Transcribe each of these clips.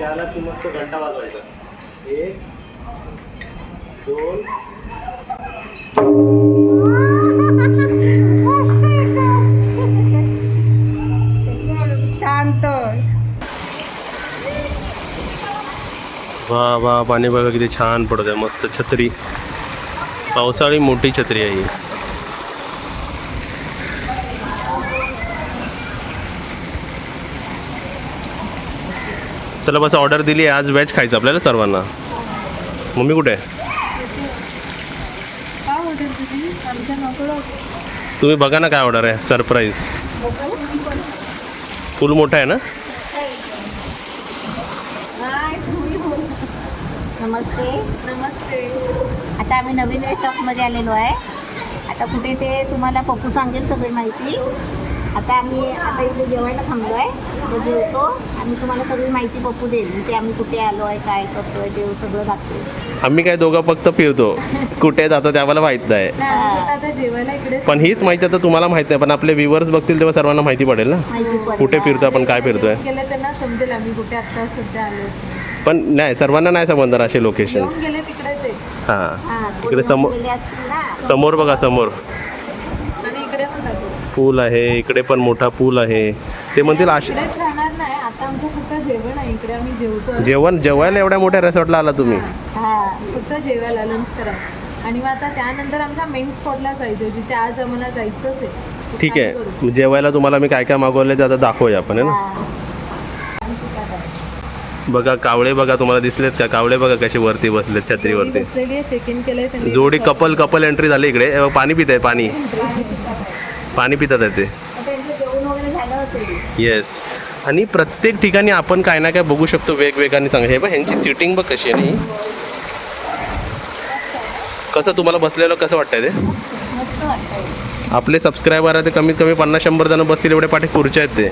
इथे आला की मस्त घंटा वाजवायचा एक दोन वा वा पाणी बघा किती छान पडत आहे मस्त छत्री। पावसाळी मोठी छत्री आहे ही। चला बस ऑर्डर दिली आज व्हेज खायचं आपल्याला सर्वांना. मम्मी कुठे? तुम्ही बघा ना काय ऑर्डर आहे. सरप्राईज फुल मोठा आहे ना? नमस्ते. नमस्ते. आता आम्ही नवीन शॉपमध्ये आलेलो आहे. आता कुठे ते तुम्हाला पप्पू सांगेल सगळी माहिती. आता आम्ही आता इथे जेवायला थांबलो आहे तर जेवतो. आणि तुम्हाला सगळी माहिती पप्पू देईल. ते आम्ही कुठे आलो आहे काय करतोय देव सगळं दाखवेल आम्ही काय दोघं फक्त फिरतो. कुठे जातो ते आम्हाला माहीत नाही. आता जेवायला इकडे पण हीच माहिती आता तुम्हाला माहीत नाही. पण आपले व्ह्युअर्स बघतील तेव्हा सर्वांना माहिती पडेल ना. माहिती पडेल. कुठे फिरतो आपण काय फिरतोय. गेले त्यांना समजेल आम्ही कुठे आता सध्या आलो पण नाही सर्वांना नाही समजणार असे लोकेशन येऊन गेले तिकडे ते. हां. हा, इकडे समोर- गेले असतील ना. समोर बघा समोर आणि इकडे पण दाखव पूल आहे इकडे पण मोठा पूल आहे. ते म्हणतील आश इकडेच राहणार नाही आता आमचं फक्त जेवण आहे इकडे आम्ही जेवतो. जेवण जेवायला एवढ्या मोठ्या रिसॉर्टला आला तुम्ही? हा फक्त जेवायला लंच करा. आणि मग आता त्यानंतर आमच्या मेन स्पॉटला जायचं जिथे आज आम्हाला जायचंच आहे. ठीक. आहे. जेवायला तुम्हाला मी काय काय मागवले ते आता दाखवूया आपण है ना. बघा कावळे बघा तुम्हाला दिसलेत का? कावळे बघा कसे वरती बसलेत छत्रीवरती. जोडी बसलेली आहे चेक इन केलंय त्यांनी. जोडी कपल कपल एंट्री झाली इकडे. पाणी पित आहे पाणी पाणी पितात ते. येस आणि प्रत्येक ठिकाणी आपण काय ना काय बघू शकतो वेगवेगळ्याने चांगलं हे बघ ह्यांची सिटिंग बघ कशी आहे नाही कसं तुम्हाला बसलेलं कसं वाटतंय ते? आपले सबस्क्रायबर आहे ते कमीत कमी पन्नास शंभर जण बसतील एवढे पाठी खुर्च्या आहेत ते.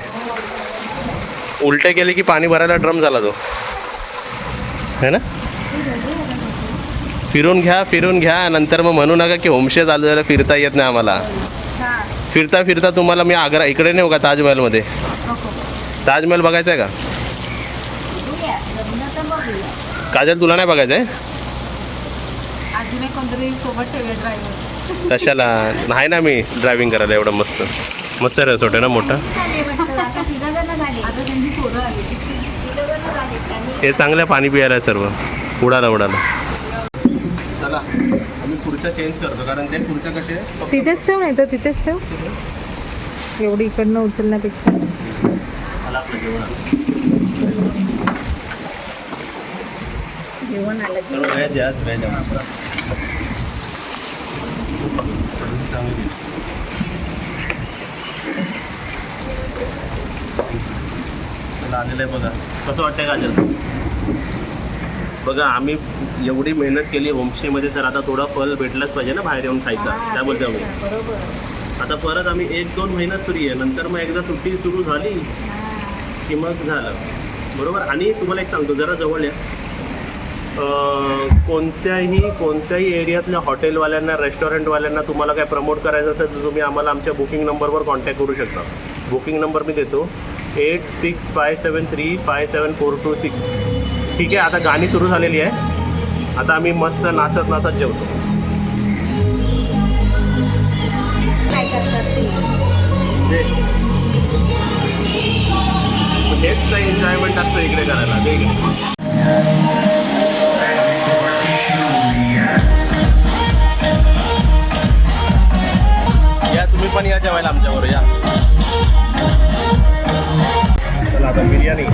उलटे केले की पाणी भरायला ड्रम झाला तो. है ना? फिरून घ्या फिरून घ्या. नंतर मग म्हणू नका की होमस्टे चालू झालं फिरता येत नाही आम्हाला. फिरता फिरता तुम्हाला मी आग्रा इकडे नाही हो का ताजमहलमध्ये? ताजमहल बघायचं आहे का? काजल तुला नाही बघायचं आहे? कशाला? नाही ना मी ड्रायव्हिंग करायला एवढं मस्त. मस्त रेसॉर्ट आहे ना मोठा? हे चांगलं पाणी पियायला आहे सर्व. उडाला उडाला. चला. पुढच्या चेंज करतो कारण ते पुढच्या कसे तिथेच ठेव नाही तर तिथेच ठेव. एवढी इकडनं उचलण्यापेक्षा. जेवण आलं. सर्व व्हेज आज व्हेज. चला, आलेलं आहे बघा. कसं वाटतंय काजल बघा आम्ही एवढी मेहनत केली होमस्टेमध्ये तर आता थोडा फल भेटलाच पाहिजे ना बाहेर येऊन खायचा. बोलतो आम्ही आता परत आम्ही एक दोन महिना फ्री आहे. नंतर मग एकदा सुट्टी सुरू झाली की मग झालं. बरोबर? आणि तुम्हाला एक सांगतो जरा जवळ या. कोणत्याही कोणत्याही एरियातल्या हॉटेलवाल्यांना रेस्टॉरंटवाल्यांना तुम्हाला काय प्रमोट करायचं असेल तर तुम्ही आम्हाला आमच्या बुकिंग नंबरवर कॉन्टॅक्ट करू शकता. बुकिंग नंबर मी देतो. Eight six five seven three five seven four two six. ठीक आहे आता गाणी सुरू झालेली आहे. आता आम्ही मस्त नाचत नाचत जेवतो. काय म्हणजे हेच एन्जॉयमेंट असतो इकडे करायला ते इकडे या तुम्ही पण या जेवायला आमच्याबरोबर या. चला आता बिर्याणी.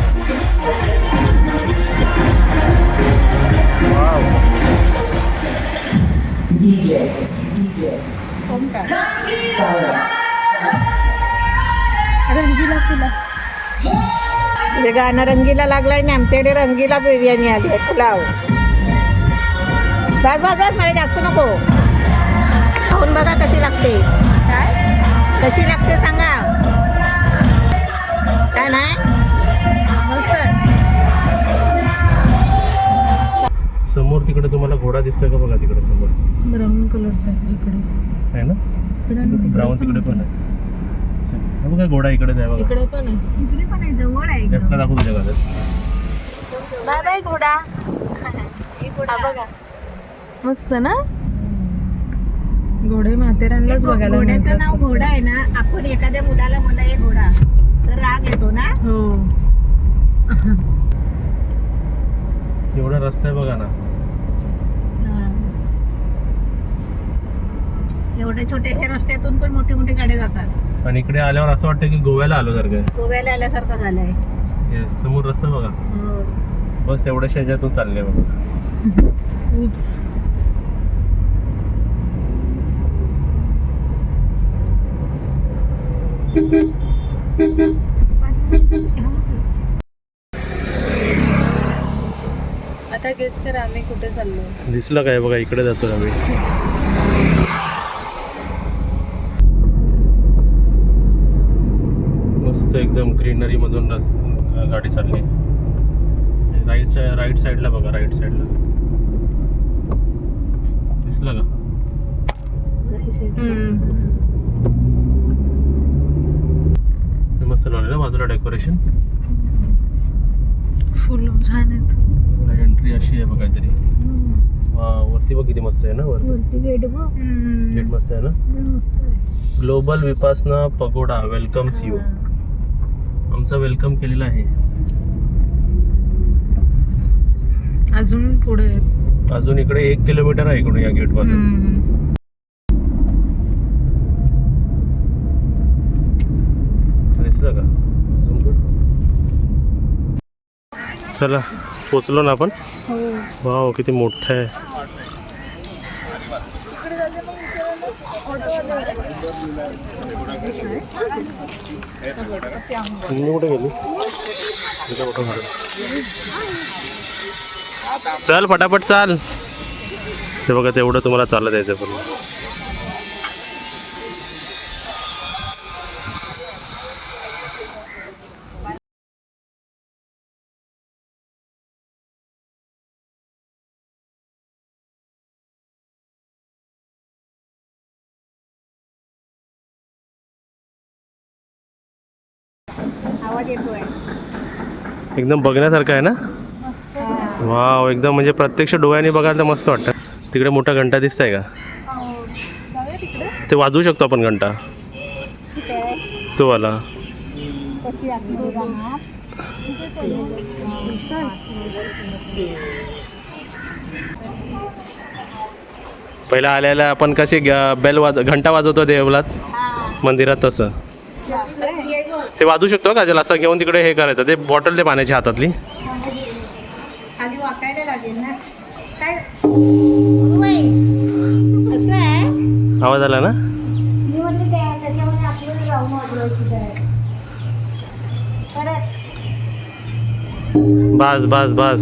वाव रंगीला फुला हे गाणं रंगीला लागलाय ना आमच्याकडे रंगीला बिर्याणी आली आहे पुलाव बघ बघ बघ मला जास्त नको खाऊन बघा कशी लागते काय कशी लागते सांगा काय नाही समोर तिकडे तुम्हाला घोडा दिसतोय का बघा तिकडे समोर? ब्राऊन कलरचा आहे इकडे. आहे ना? ब्राऊन तिकडे पण आहे. बघा घोडा इकडे आहे बघा. इकडे पण आहे. इकडे पण आहे जवळ आहे लेफ्टला. दाखवू तुझ्या घरात आहे घोडा. हे हा घोडा. बघा. मस्त ना? घोडे माथेरानलाच हे बघायला घोड्याचं मिळतात. नाव. घोडा आहे ना आपण एखाद्या मुलाला म्हणा हे घोडा. तर राग येतो ना? हो. एवढा रस्ता आहे बघा ना. एवढ्या छोट्याशा रस्त्यातून पण मोठे मोठे गाड्या जातात. आणि इकडे आल्यावर असं वाटतं की गोव्याला आलो सारखं गोव्याला आल्यासारखं झालंय. येस समोर रस्ता बघा. हो. बस एवढ्याशा ह्याच्यातून चालले बघा. उप्स आता गेस करा आम्ही कुठे चाललो. दिसलं काय बघा इकडे जातो आम्ही. मस्त एकदम ग्रीनरी मधून रस गाडी चालली. राईट साईड राईट साईडला बघा राईट साईडला. दिसलं का? मस्त लावले ना बाजूला डेकोरेशन? फुल छान आहेत. एंट्री अशी आहे बघा वा वरती बघ किती मस्त आहे ना वरती. गेट गेट मस्त आहे ना? Global Vipassana pagoda welcomes you आमचा वेलकम केलेला आहे. अजून पुढे. अजून इकडे एक किलोमीटर आहे इकडून या गेटपासून. चला पोचलो ना आपण? वाव किती मोठं आहे. कुठे गेली? चल फटाफट चाल. ते बघा तेवढं तुम्हाला चालत यायचं पण आवाज येतोय. एकदम बघण्यासारखं आहे ना? हा. वाव एकदम म्हणजे प्रत्यक्ष डोळ्याने बघायला तर मस्त वाटतं. तिकडे मोठा घंटा दिसतंय का? ते वाजवू शकतो आपण घंटा. आहे. तो जाणार पहिला आल्याला आपण कशी बेल वाज घंटा वाजवतो देवलात मंदिरात तसं. ते वाजवू शकतो का? काजल असं घेऊन तिकडे हे करायचं ते बॉटल ते पाण्याची हातातली. खाली वाकायला लागेल ना. काय? अगं बाई, असं आहे? आवाज आला ना? बास बास बास.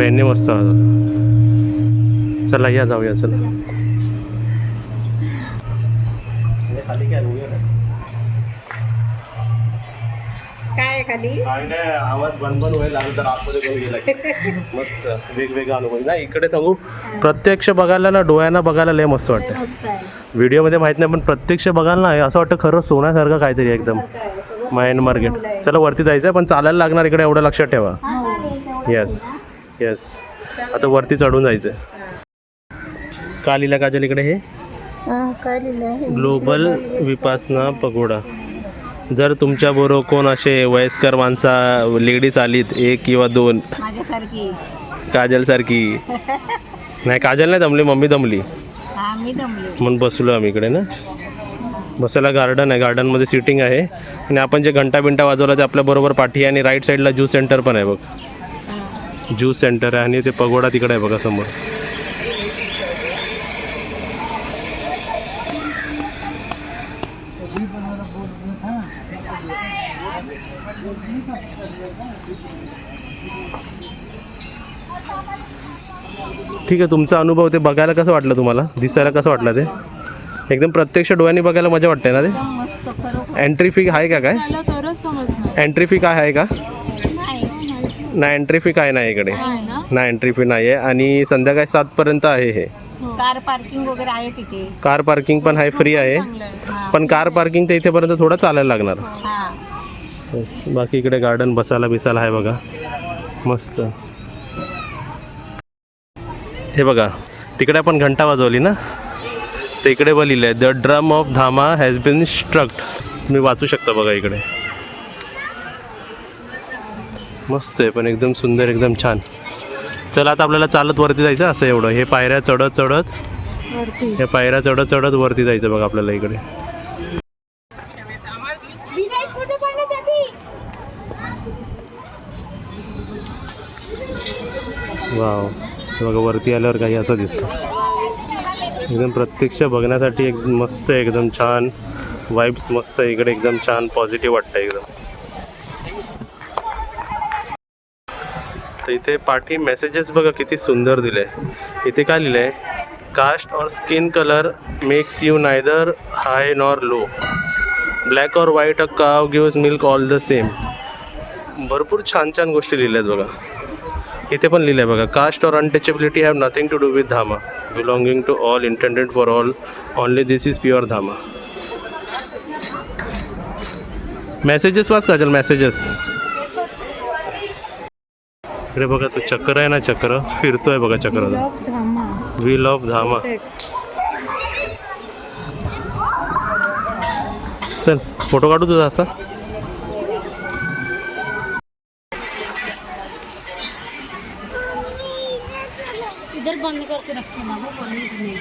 आला. हे बघ, यांनी मस्त. चला या जाऊया चला. काय खाली? आवाज बनबन व्हायला लागला तर आतमध्ये कोणी गेला मस्त वेगवेगळा अनुभव. नाही इकडे सांगू प्रत्यक्ष बघायला ना डोळ्यांना बघायला लय मस्त वाटतं मस्त आहे. व्हिडिओमध्ये माहीत नाही पण प्रत्यक्ष बघायला ना असं वाटतं खरं सोन्यासारखं काहीतरी एकदम. मायन मार्केट चला वरती जायचं आहे पण चालायला लागणार इकडे एवढं लक्षात ठेवा. येस येस आता वरती चढून जायचं का लिहिलं काजल इकडे हे? काय लिहिलं आहे? Global Vipassana pagoda. जर तुमच्या बरोबर कोण असे वयस्कर माणसा लेडीज आलीत एक किंवा दोन. माझ्यासारखी. काजलसारखी नाही काजल नाही दमली मम्मी दमली. म्हणून बसलो आम्ही इकडे ना. बसायला गार्डन आहे गार्डनमध्ये सिटिंग आहे. आणि आपण जे घंटा बिंटा वाजवला ते आपल्या बरोबर पाठी आहे आणि राईट साईडला ज्यूस सेंटर पण आहे बघ. ज्यूस सेंटर आहे आणि ते पगोडा तिकडे आहे बघा समोर. ठीक आहे तुमचा अनुभव ते बघायला कसं वाटलं तुम्हाला? दिसायला कसं वाटलं ते? एकदम प्रत्यक्ष डोळ्यांनी बघायला मजा वाटते ना ते? एंट्री फी आहे का काय? एंट्री फी काय आहे का? नाही एंट्री फी काय नाही इकडे. आहे ना? नाही एंट्री फी नाही आहे आणि संध्याकाळी सातपर्यंत आहे हे. कार पार्किंग वगैरे आहे तिथे. कार पार्किंग पण आहे फ्री आहे. हा. पण कार पार्किंग तर इथेपर्यंत थोडं चालायला लागणार. हा. Yes. बाकी इकडे गार्डन बसायला बिसायला आहे बघा. मस्त. हे बघा तिकडे आपण घंटा वाजवली ना? तर इकडे पण लिहिलं आहे the drum of Dhamma has been struck तुम्ही वाचू शकता बघा इकडे. मस्त आहे पण एकदम सुंदर एकदम छान. चला आता आपल्याला चालत वरती जायचं असं एवढं. हे पायऱ्या चढत चढत. हे पायऱ्या चढत चढत वरती जायचं बघा आपल्याला इकडे. वाव. बघा वरती आल्यावर काही असं दिसतं. एकदम प्रत्यक्ष बघण्यासाठी एक मस्त आहे, एकदम छान. वाईब्स मस्त आहे इकडे एकदम छान पॉझिटिव्ह वाटतं एकदम. तर इथे पाठी मेसेजेस बघा किती सुंदर दिले. इथे काय लिहिलं आहे कास्ट और skin colour makes you neither high nor low black और white a cow gives milk all the same भरपूर छान छान गोष्टी लिहिल्या आहेत बघा. इथे पण लिहिलं आहे बघा कास्ट और untouchability have nothing to do with Dhamma belonging to all intended for all only this is pure Dhamma messages वाच काजल मेसेजेस इकडे बघा तो चक्र आहे ना चक्र? फिरतोय बघा चक्र व्हील ऑफ धामा. चल फोटो काढू तुझा असा? इधर बंद करके रखो ना वो बंद नहीं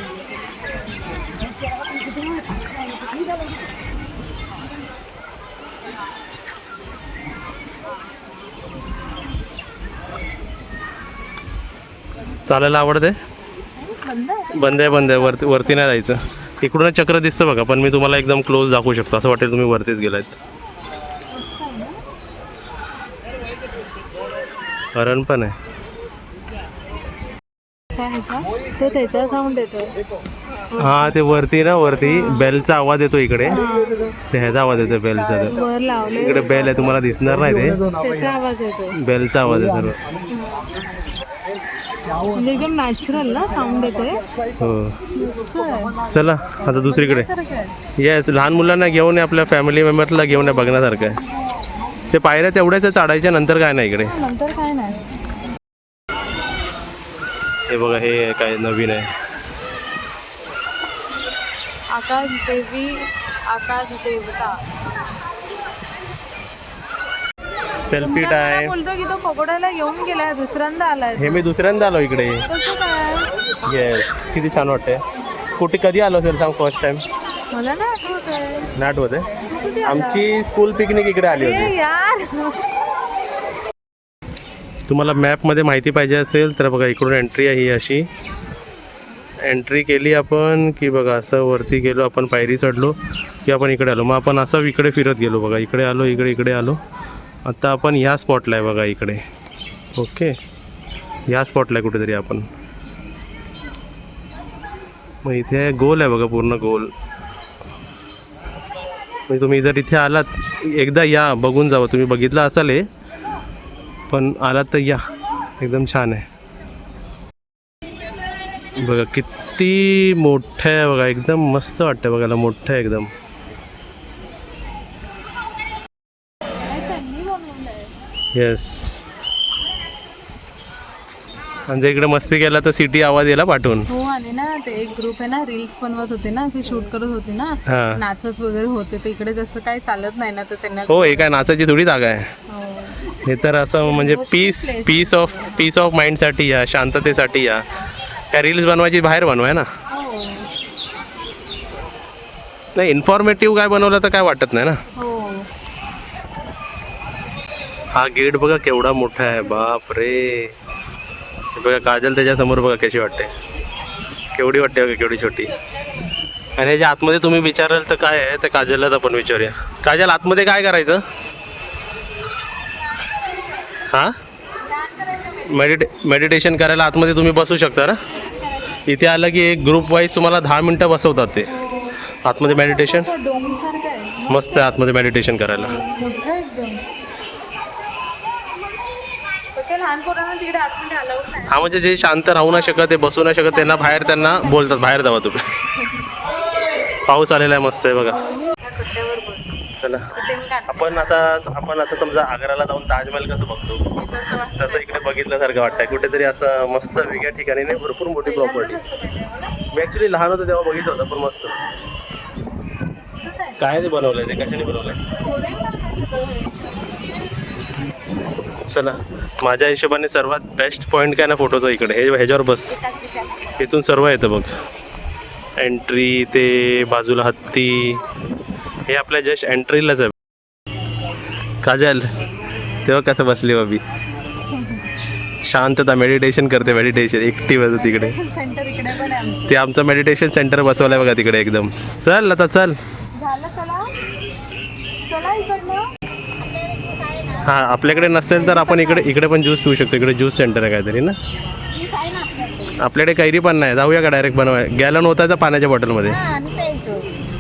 चालायला आवडते? बंद आहे? बंद आहे. वरती वरती नाही जायचं. इकडूनच चक्र दिसतं बघा पण मी तुम्हाला एकदम क्लोज दाखवू शकतो. असं वाटेल तुम्ही वरतीच गेलात हरण पण आहे. येतो हा ते वरती ना वरती बेलचा आवाज येतो इकडे. ते ह्याचा आवाज येतो बेलचा इकडे बेल आहे तुम्हाला दिसणार नाही ते. येतो. बेलचा आवाज आहे सर्व म्हणजे एकदम नॅचरल ना साऊंड येतोय हो. चला आता दुसरीकडे. येस लहान मुलांना घेऊन ये आपल्या फॅमिली मेंबर्सला घेऊन ये बघण्यासारखं आहे. ते पायऱ्या तेवढ्याच चढायच्या नंतर काय नाही इकडे. नंतर काय नाही. हे बघा हे काय नवीन आहे. आकाश देवी आकाश देवता सेल्फी टाइम बोलतो की तो पकोडाला घेऊन गेलाय दुसऱ्यांदा आलाय हे मी दुसऱ्यांदा आलो इकडे. येस किती छान वाटतंय. कुठे कधी आलो असेल सांग फर्स्ट टाइम मला ना आठवत आठवत आहे? आमची स्कूल पिकनिक इकडे आली होती. यार. तुम्हाला मॅपमध्ये माहिती पाहिजे असेल तर बघा इकडून एंट्री आहे ही अशी. एंट्री केली आपण की बघा असं वरती गेलो आपण पायरी चढलो की आपण इकडे आलो. मग आपण असं इकडे फिरत गेलो बघा. इकडे आलो इकडे इकडे आलो. आता आपण ह्या स्पॉटला आहे बघा इकडे. ओके. ह्या स्पॉटला आहे कुठेतरी आपण. मग इथे गोल आहे बघा पूर्ण गोल. म्हणजे तुम्ही जर इथे आलात एकदा या बघून जावं. तुम्ही बघितलं असाल हे पण आलात तर या. एकदम छान आहे. बघा किती मोठं आहे बघा. एकदम मस्त वाटतं बघायला. मोठं आहे एकदम. येस आणि जर इकडे मस्ती केला तर सिटी आवाज यायला पाठवून. हो आणि ना ते एक ग्रुप आहे ना रील्स बनवत होते ना असे शूट करत होते ना. हां. नाचत वगैरे होते तर इकडे जसं काही चालत नाही ना तर त्यांना हो हे काय नाचाची थोडी जागा आहे. हो. हे तर असं म्हणजे peace peace of peace of माइंडसाठी या शांततेसाठी या. या रील्स बनवायची बाहेर बनवाय ना. हो. नाही इन्फॉर्मेटिव्ह काय बनवलं तर काय वाटत नाही ना. हो हा गेट बघा केवढा मोठा आहे बाप रे. बघा काजल त्याच्यासमोर बघा कशी वाटते. केवढी वाटते बघा केवढी छोटी. आणि ह्याच्या आतमध्ये तुम्ही विचाराल तर काय आहे तर काजललाच आपण विचारूया. काजल आतमध्ये काय करायचं? हां? मेडिटे मेडिटेशन करायला आतमध्ये तुम्ही बसू शकता ना? इथे आलं की एक ग्रुप वाईज तुम्हाला दहा मिनटं बसवतात ते. आतमध्ये मेडिटेशन मस्त आहे आतमध्ये मेडिटेशन करायला. ते लहान पोरांना तिकडे आतमध्ये अलाउड नाही. हा म्हणजे जे शांत राहू नाही शकत ते बसू नाही शकत त्यांना बाहेर त्यांना बोलतात बाहेर जावा तुम्ही. पाऊस आलेला आहे मस्त आहे बघा. त्या कट्ट्यावर बस चला. तिथे मी काढते आपण आता आपण आता समजा आग्राला जाऊन ताजमहल कसं बघतो? तसं वाटतं तसं इकडे बघितल्यासारखं वाटतंय. कुठेतरी असं मस्त वेगळ्या ठिकाणी नाही भरपूर मोठी प्रॉपर्टी मला. मी ऍक्च्युली लहान होतो तेव्हा बघितलं होतं पण मस्त. तसंच आहे. काय ते बनवलंय ते? कशाने बनवलंय? काम सगळं. चला माझ्या हिशोबाने सर्वात बेस्ट पॉईंट काय ना फोटोचा इकडे. हे ह्याच्यावर बस. इथून सर्व येतं बघ. एंट्री ते बाजूला हत्ती. हे आपल्या जस्ट एंट्रीलाच आहे. काजल तेव्हा कसं बसली बाबी? शांतता मेडिटेशन करते मेडिटेशन एकटी बस तिकडे. आहे ते आमचं मेडिटेशन सेंटर बसवलंय बघा तिकडे एकदम. चल आता चल. झालं चला चला इकडनं हा आपल्याकडे नसेल तर आपण इकडे इकडे पण ज्यूस पिऊ शकतो. इकडे ज्यूस सेंटर आहे काहीतरी ना? आपल्याकडे कैरी पण नाही. जाऊया का डायरेक्ट बनवाय? गॅलन होता त्या पाण्याच्या बॉटलमध्ये.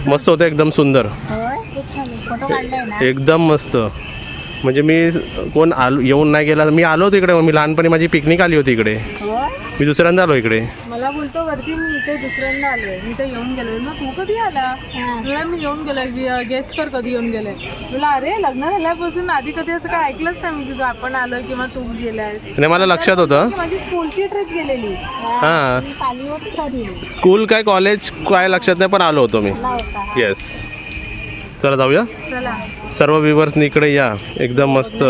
मस्त होतं एकदम सुंदर. एकदम मस्त. म्हणजे मी कोण आलो येऊन नाही गेला. मी आलो होतो इकडे मी लहानपणी माझी पिकनिक आली होती इकडे. मी दुसऱ्यांदा आलो इकडे. मला बोलतो वरती मी इथे दुसऱ्यांदा आलोय मी इथे येऊन गेलोय. मग तू कधी आला? हा. तुला मी येऊन गेलोय. गेस्ट कर कधी येऊन गेलोय? तुला अरे लग्न झाल्यापासून आधी कधी असं काय ऐकलंच नाही मी तुझं. आपण आलोय किंवा तू गेलाय मला लक्षात होतं. माझी स्कूलची ट्रिप गेलेली. हा. स्कूल काय कॉलेज काय लक्षात नाही पण आलो होतो मी. येस चला जाऊया. चला. सर्व विवर्स इकडे या. एकदम मस्त.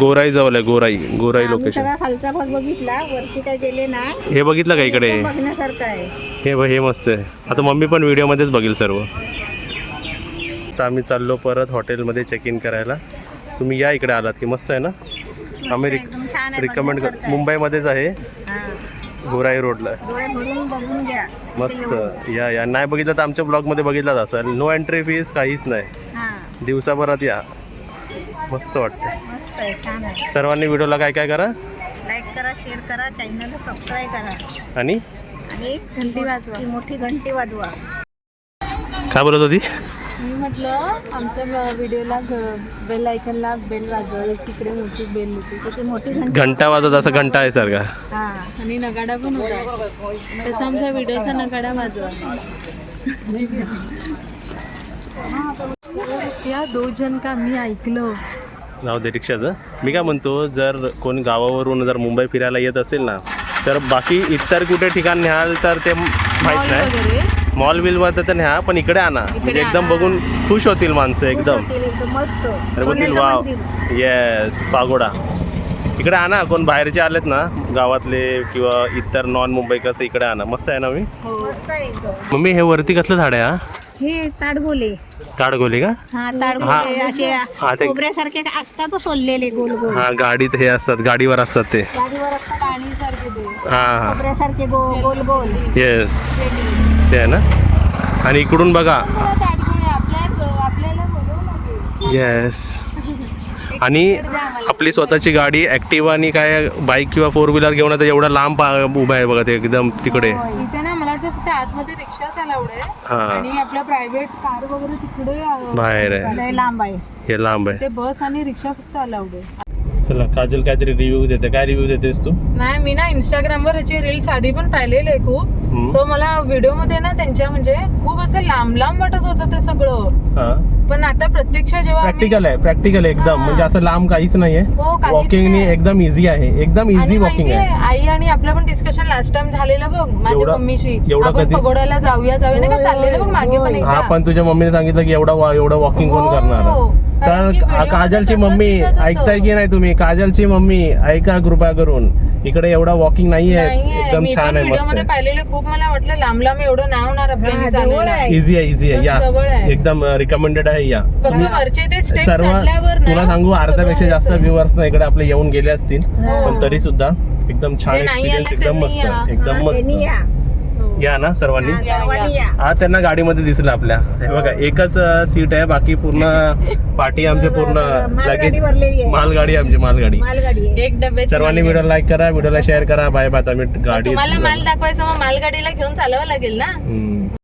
गोराई जवळ आहे गोराई गोराई लोकेशन खालचा भाग बघितला. वरती काय गेले ना हे बघितलं का इकडे? एकदम बघण्यासारखं आहे. हे हे मस्त आहे. आता मम्मी पण व्हिडिओमध्येच बघेल सर्व. आता आम्ही चाललो परत हॉटेलमध्ये चेक इन करायला. तुम्ही या इकडे आलात की मस्त आहे ना? आम्ही रिकमेंड कर. मुंबईमध्येच आहे. गोराई रोडला. डोळे भरून बघून घ्या मस्त. या या. नाही बघितलं तर आमच्या ब्लॉगमध्ये बघितलाच असेल. नो एंट्री फीस काहीच नाही. हा. दिवसाभरात या. मस्त वाटतं मस्त आहे छान आहे. सर्वांनी व्हिडिओला काय काय करा? लाईक करा शेअर करा चॅनलला सबस्क्राईब करा. आणि? आणि घंटी वाजवा. मोठी घंटी वाजवा. काय बोलत होती? मी म्हटलं आमच्या व्हिडिओला बेल आयकनला बेल वाजवायची इकडे मोठी बेल होती. ती मोठी घंटी घंटा वाजवत असं घंटा आहे सारखा हा आणि नगाडा पण होता. त्याचा आमच्या व्हिडिओचा नगाडा वाजवा. या दो जन का मी ऐकलं. नाव दे रिक्षाचं. मी काय म्हणतो जर कोणी गावावरून जर मुंबई फिरायला येत असेल ना तर बाकी इतर कुठे ठिकाण न्याल तर ते माहीत नाही. मॉल बिल वर तर न्या पण इकडे आणा. म्हणजे एकदम आणा. बघून खुश होतील माणसं एकदम. होतील एकदम मस्त. अरे बोलतील सोन्याचं वाव. मंदिर. Yes pagoda. इकडे आणा कोण बाहेरचे आलेत ना गावातले किंवा इतर नॉन मुंबईकर तर इकडे आणा. मस्त आहे ना मी? हो. मस्त आहे एकदम. मम्मी हे वरती कसलं झाड आहे हा? हे ताडगोले. ताडगोली का? हा ताडगोले. असे हा, ते- असतात सोललेले गोल गोल. हा गाडीत हे असतात गाडीवर असतात ते. गाडीवर असतात पाणी सारखे ते. हा हा. गो गोल गोल. येस ते आहे ना? आणि इकडून बघा. येस आणि आपली स्वतःची गाडी ऍक्टिव्हा आणि काय बाईक किंवा फोर व्हीलर घेऊन आता एवढा लांब उभा आहे बघा ते एकदम तिकडे. इथे हा. बाहेर आहे. आहे. हे लांब आहे. बस आणि रिक्षा फक्त अलाउड आहे. चला काजल काहीतरी रिव्ह्यू देते. काय रिव्ह्यू देतेस तू? नाही मी ना इंस्टाग्रामवर ह्याची रील्स आधी पण पाहिलेले खूप. तो मला व्हिडिओमध्ये ना त्यांच्या म्हणजे खूप असं लांब लांब वाटत होतं ते सगळं. हा. पण आता प्रत्यक्ष जेव्हा प्रॅक्टिकल आहे प्रॅक्टिकल एकदम. हा. म्हणजे असं लांब काहीच नाहीये. हो वॉकिंगनी नाही. एकदम इझी आहे. एकदम इझी वॉकिंग आहे. आई आणि आपलं पण डिस्कशन लास्ट टाइम झालेलं बघ माझ्या मम्मीशी. एवढं आपण कधी? पगोड्याला जाऊया जाऊया. नाही का चाललेलं बघ मागे पण. हा पण तुझ्या मम्मीने सांगितलं की एवढा एवढं वॉकिंग कोण हो. करणार? कारण की काजलची मम्मी होतं. ऐकताय की नाही तुम्ही काजलची मम्मी ऐका कृपा करून इकडे एवढा वॉकिंग नाहीये नाहीये. एकदम छान आहे व्हिडिओ मस्त मध्ये आहे पाहिलेले खूप मला वाटलं लांब लांब एवढं नाही होणार हा, जवळ आहे. इझी आहे इझी आहे पण या आहे. एकदम रिकमेंडेड आहे या फक्त वरचे ते स्टेप सर्व चढल्यावर ना तुला सांगू अर्ध्यापेक्षा जास्त. व्ह्युअर्स ना इकडे आपले येऊन गेले असतील हो. पण तरी सुद्धा एकदम छान जे नाही एक्सपिरियन्स एकदम त्यांनी मस्त या. एकदम हा, त्यांनी मस्त या. हो. या ना सर्वांनी? हा, हा त्यांना गाडीमध्ये दिसलं आपल्या. हे बघा एकच सीट आहे बाकी पूर्ण पार्टी आमचे पूर्ण मालगाडी लगेच मालगाडी आमची मालगाडी. एक डब्याची सर्वांनी. व्हिडिओ लाईक करा व्हिडिओला शेअर करा. बाय बाय मग गाडी तुम्हाला माल दाखवायचं मग मालगाडीला घेऊन चालवावं लागेल ना.